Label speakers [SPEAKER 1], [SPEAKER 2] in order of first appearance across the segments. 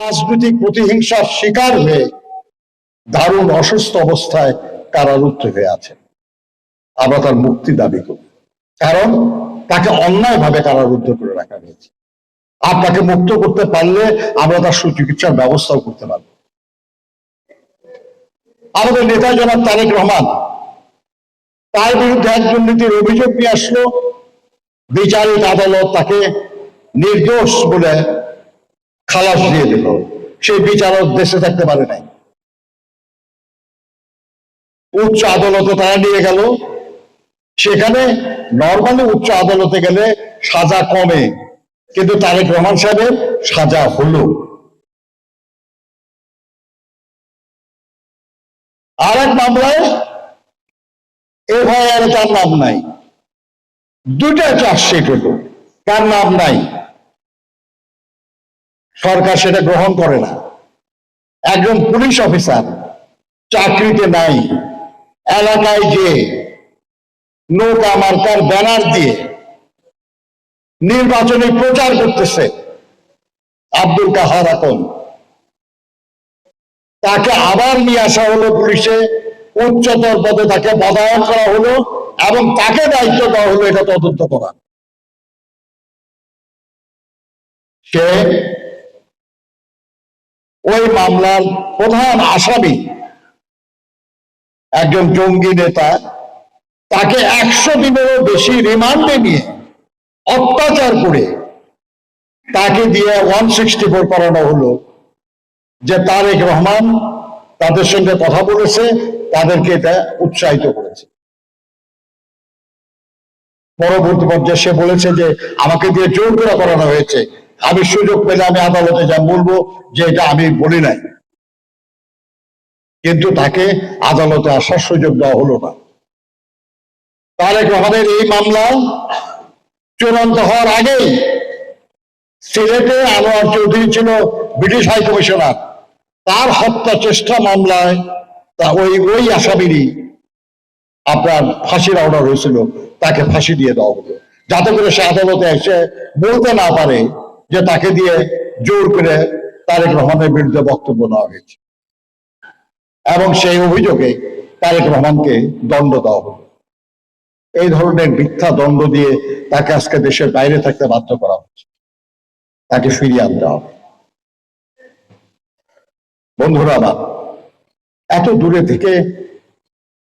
[SPEAKER 1] রাজনৈতিক প্রতিহিংসার শিকার হয়ে দারুণ অসুস্থ অবস্থায় কারারুদ্ধ হয়ে আছে আমরা তার মুক্তি দাবি করি। কারণ তাকে অন্যায়ভাবে কারারুদ্ধ করে রাখা হয়েছে। আর তাকে মুক্ত করতে পারলে আমরা তার সুচিকিৎসার ব্যবস্থাও করতে পারব। আমাদের নেতা জনাব তারেক রহমান তার বিরুদ্ধে এক দুর্নীতির অভিযোগ নিয়ে আসলো, বিচারিক আদালত তাকে নির্দোষ বলে খালাস দিয়ে দিল। সেই বিচারক দেশে থাকতে পারে নাই। উচ্চ আদালতে তারা নিয়ে গেল। সেখানে নর্মালি উচ্চ আদালতে গেলে সাজা কমে, কিন্তু তারেক রহমান সাহেবের সাজা হলো। আর এক মামলায় এফআইআর তার নাম নাই। দুটা চার্জশিট হলো। তার নাম নাই? সরকার সেটা গ্রহণ করে না। একজন পুলিশ অফিসার চাকরিতে নাই। এলাকায় যে নৌকা মার্কার ব্যানার দিয়ে নির্বাচনী প্রচার করতেছে আব্দুল কাহার এখন তাকে আবার নিয়ে আসা হলো পুলিশে, উচ্চতর পদে তাকে বদায়ন করা হলো এবং তাকে দায়িত্ব দেওয়া হলো এটা তদন্ত করা। সে ওই মামলার প্রধান আসামি একজন জঙ্গি নেতা, তাকে একশো দিনেরও বেশি রিমান্ডে নিয়ে অত্যাচার করে তাকে দিয়ে ওয়ান সিক্সটি ফোর করানো হলো যে তারেক রহমান তাদের সঙ্গে কথা বলেছে, তাদেরকে এটা উৎসাহিত করেছে। পরবর্তী পর্যায়ে সে বলেছে যে আমাকে দিয়ে জোর করে করানো হয়েছে। আমি সুযোগ পেলে আমি আদালতে যা বলব, যে এটা আমি বলি নাই। কিন্তু তাকে আদালতে আসার সুযোগ দেওয়া হলো না। তারেক রহমানের এই মামলা চূড়ান্ত হওয়ার আগেই সিলেটে আনোয়ার চৌধুরী ছিল ব্রিটিশ হাই কমিশনার। তার হত্যা চেষ্টা মামলায় তা ওই ওই আসামিরই আপনার ফাঁসির অর্ডার হয়েছিল, তাকে ফাঁসি দিয়ে দেওয়া হলো। যাতে করে সে আদালতে এসে বলতে না পারে যে তাকে দিয়ে জোর করে তারেক রহমানের বিরুদ্ধে বক্তব্য নেওয়া হয়েছে। এবং সেই অভিযোগে তারেক রহমানকে দণ্ড দেওয়া হলো। এই ধরনের মিথ্যা দণ্ড দিয়ে তাকে আজকে দেশের বাইরে থাকতে বাধ্য করা হচ্ছে। তাকে ফিরিয়ে আনতে হবে। বন্ধুরা আমার, এত দূরে থেকে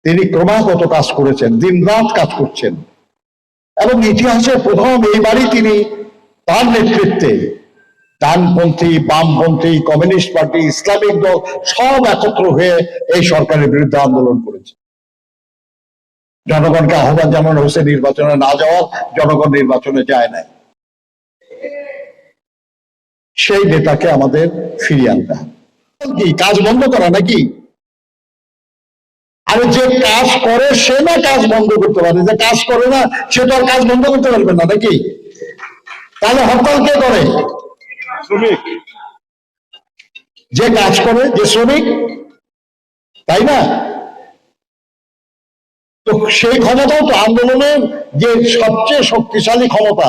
[SPEAKER 1] তিনি ক্রমাগত কাজ করেছেন দিন রাত কাজ করছেন। এবং ইতিহাসে প্রথম এইবারই তিনি তার নেতৃত্বে ডানপন্থী, বামপন্থী, কমিউনিস্ট পার্টি, ইসলামিক দল সব একত্র হয়ে এই সরকারের বিরুদ্ধে আন্দোলন করেছে। জনগণকে আহ্বান জানানো হয়েছে নির্বাচনে না যাওয়ার, জনগণ নির্বাচনে যায় না সেই নেতাকে আমাদের ফিরিয়ে আনতে কি, কাজ বন্ধ করা নাকি? আরে যে কাজ করে সে না কাজ বন্ধ করতে পারে, যে কাজ করে না, সে তো আর কাজ বন্ধ করতে পারবে না নাকি? তাহলে হরতাল কে করে?
[SPEAKER 2] শ্রমিক।
[SPEAKER 1] যে কাজ করে যে শ্রমিক তাই না? তো সেই ক্ষমতাও তো আন্দোলনের যে সবচেয়ে শক্তিশালী ক্ষমতা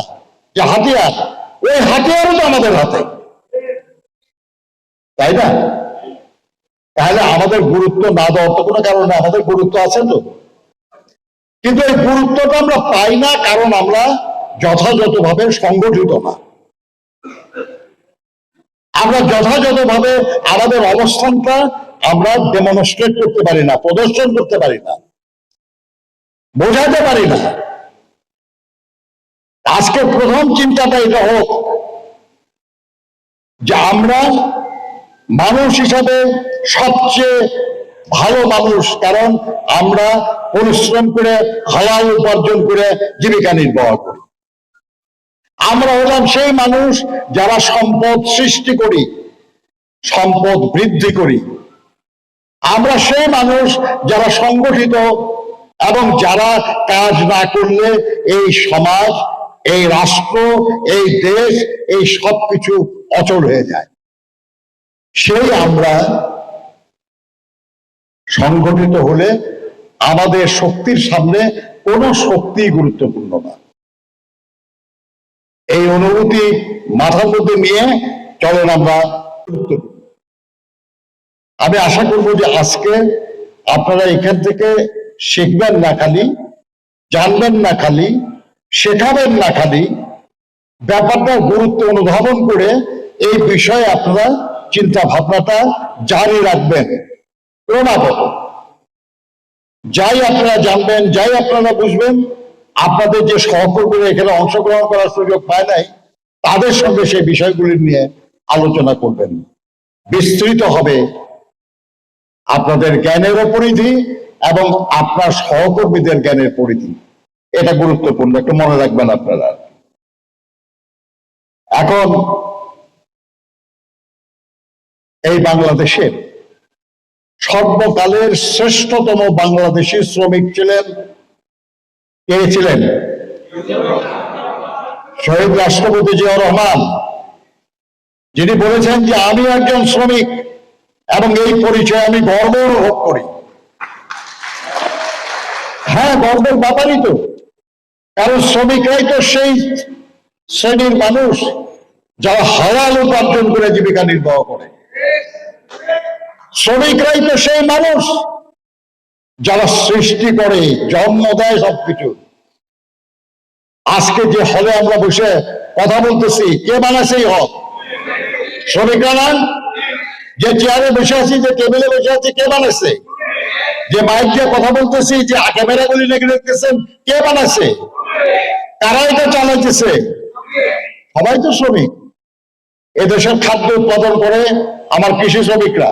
[SPEAKER 1] যে হাতিয়ার ওই হাতিয়ারও তো আমাদের হাতে। তাই না? তাহলে আমাদের গুরুত্ব না দেওয়ার তো কোনো কারণ নেই আমাদের গুরুত্ব আছে তো। কিন্তু এই গুরুত্বটা আমরা পাই না কারণ আমরা যথাযথভাবে সংগঠিত না। আমরা যথাযথভাবে আমাদের অবস্থানটা আমরা ডেমনস্ট্রেট করতে পারি না, প্রদর্শন করতে পারি না, বোঝাতে পারি না। আজকে প্রথম চিন্তাটা এটা হোক যে আমরা মানুষ হিসাবে সবচেয়ে ভালো মানুষ, কারণ আমরা পরিশ্রম করে হালাল উপার্জন করে জীবিকা নির্বাহ করি। আমরা হলাম সেই মানুষ যারা সম্পদ সৃষ্টি করি, সম্পদ বৃদ্ধি করি। আমরা সেই মানুষ যারা সংগঠিত এবং যারা কাজ না করলে এই সমাজ, এই রাষ্ট্র, এই দেশ, এই সব কিছু অচল হয়ে যায়। সেই আমরা সংগঠিত হলে আমাদের শক্তির সামনে কোনো শক্তি গুরুত্বপূর্ণ না। এই অনুভূতি মাথার মধ্যে নিয়ে চলেন আমরা আমি আশা করব যে আজকে আপনারা এখান থেকে শিখবেন না খালি, জানবেন না খালি, শেখাবেন না খালি, ব্যাপারটা গুরুত্ব অনুধাবন করে এই বিষয়ে আপনারা চিন্তা ভাবনাটা জারি রাখবেন ক্রমাগত যাই আপনারা জানবেন, যাই আপনারা বুঝবেন আপনাদের যে সহকর্মীরা এখানে অংশগ্রহণ করার সুযোগ পায় নাই, তাদের সঙ্গে সেই বিষয়গুলি নিয়ে আলোচনা করবেন। বিস্তৃত হবে আপনাদের জ্ঞানের পরিধি এবং আপনার সহকর্মীদের জ্ঞানের পরিধি। এটা গুরুত্বপূর্ণ, একটু মনে রাখবেন আপনারা। এখন, এই বাংলাদেশের সর্বকালের শ্রেষ্ঠতম বাংলাদেশি শ্রমিক ছিলেন কে শহীদ রাষ্ট্রপতি জিয়া রহমান। যিনি বলেছেন যে আমি একজন শ্রমিক এবং এই পরিচয় আমি গর্ব অনুভব করি। হ্যাঁ গর্বের ব্যাপারই তো। কারণ শ্রমিকরাই তো সেই শ্রেণির মানুষ যারা হারাল উপার্জন করে জীবিকা নির্বাহ করে। শ্রমিকরাই তো সেই মানুষ যারা সৃষ্টি করে, জন্ম দেয় সবকিছু। আজকে যে হলে আমরা বসে কথা বলতেছি, কে বানাছে এই হল? শ্রমিকরা না যে চেয়ারে বসে আছি, যে টেবিলে বসে আছি, কে বানাচ্ছে যে মাইক দিয়ে কথা বলতেছি, যে ক্যামেরা গুলি লেগে দেখতেছেন কে বানাচ্ছে কারা এটা চালাইতেছে? সবাই তো শ্রমিক। এদেশের খাদ্য উৎপাদন করে আমার কৃষি শ্রমিকরা।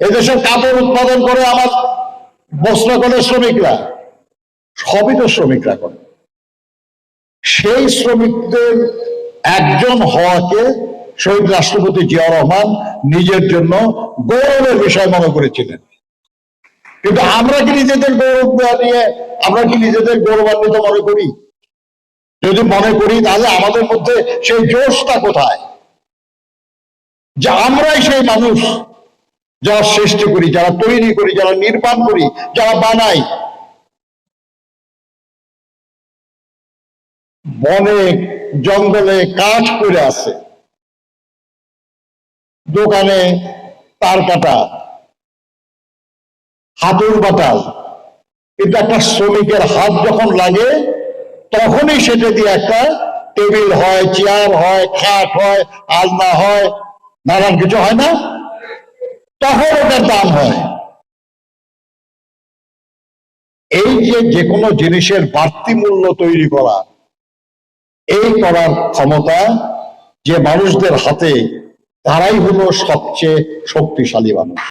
[SPEAKER 1] এদেশের কাপড় উৎপাদন করে আমার বস্ত্র করে শ্রমিকরা, সবই তো শ্রমিকরা করে। সেই শ্রমিকদের একজন হওয়াকে শহীদ রাষ্ট্রপতি জিয়া রহমান নিজের জন্য গৌরবের বিষয় মনে করেছিলেন। কিন্তু আমরা কি নিজেদের গৌরব নিয়ে, আমরা কি নিজেদের গৌরবান্বিত মনে করি? যদি মনে করি, তাহলে আমাদের মধ্যে সেই জোশটা কোথায়? যে আমরাই সেই মানুষ যারা সৃষ্টি করি, যারা তৈরি করি, যারা নির্মাণ করি, যারা বানাই। বনে, জঙ্গলে কাজ করে আছে। দোকানে তার কাটা হাতুর বাটাল কিন্তু একটা শ্রমিকের হাত যখন লাগে, তখনই সেটা দিয়ে একটা টেবিল হয়, চেয়ার হয়, খাট হয়, আলনা হয়। নানান কিছু হয় না? তখন ওটার দাম হয়। এই যে যে কোনো জিনিসের বাড়তি মূল্য তৈরি করা, এই করার ক্ষমতা যে মানুষদের হাতে, তারাই হলো সবচেয়ে শক্তিশালী মানুষ।